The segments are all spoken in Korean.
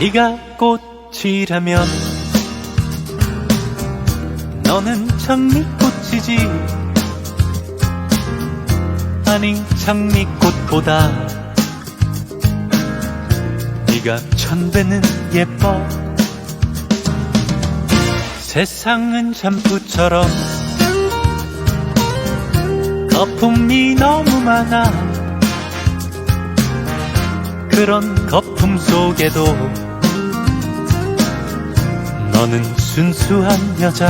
네가 꽃이라면 너는 장미꽃이지. 아니 장미꽃보다 네가 천 배는 예뻐. 세상은 샴푸처럼 거품이 너무 많아. 그런 거품 속에도 너는 순수한 여자.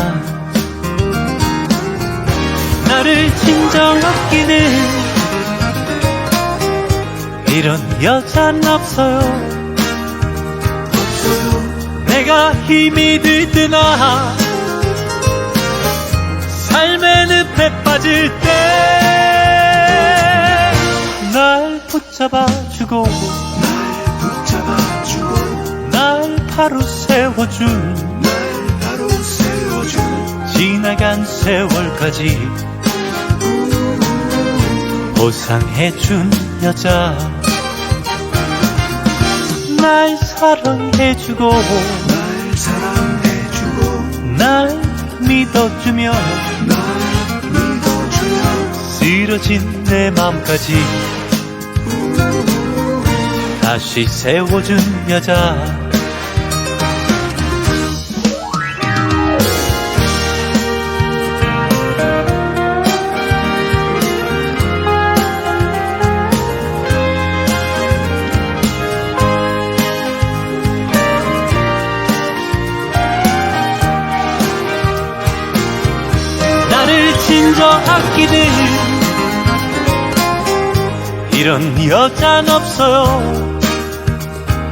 나를 진정하기는 이런 여잔 없어요. 내가 힘이 들드나 삶의 늪에 빠질 때 날 붙잡아주고 붙잡아주고 날 바로 세워준 날 바로 세워준 지나간 세월까지 보상해준 여자. 날 사랑해주고 날 사랑해주고 날 믿어주며 날 믿어주며 쓰러진 내 맘까지 다시 세워준 여자 나를 진정하기는 이런 여잔 없어요.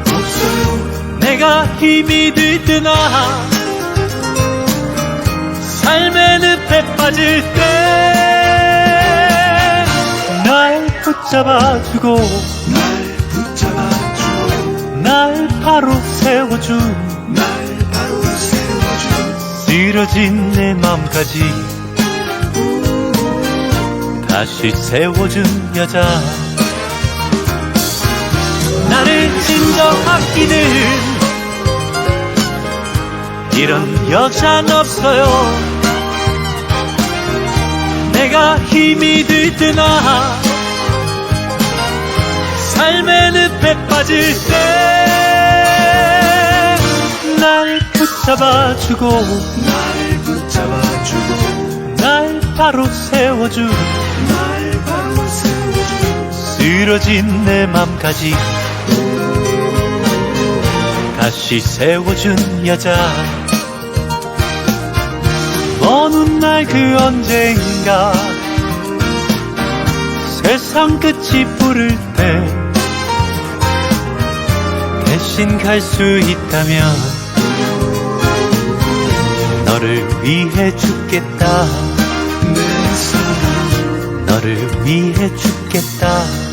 없어요 내가 힘이 들드나. 삶의 늪에 빠질 때 날 붙잡아주고 날 붙잡아주고 날 바로 세워준 날 바로 세워준 쓰러진 내 맘까지 다시 세워준 여자. 나를 진정하기는 이런 여잔 없어요. 내가 힘이 들드나 삶의 늪에 빠질 때 날 붙잡아주고 바로 세워준 날 바로 쓰러진 내 맘까지. 다시 세워준 여자. 먼날그 언젠가 세상 끝이 부를 때 대신 갈 수 있다면 너를 위해 죽겠다 너를 위해 죽겠다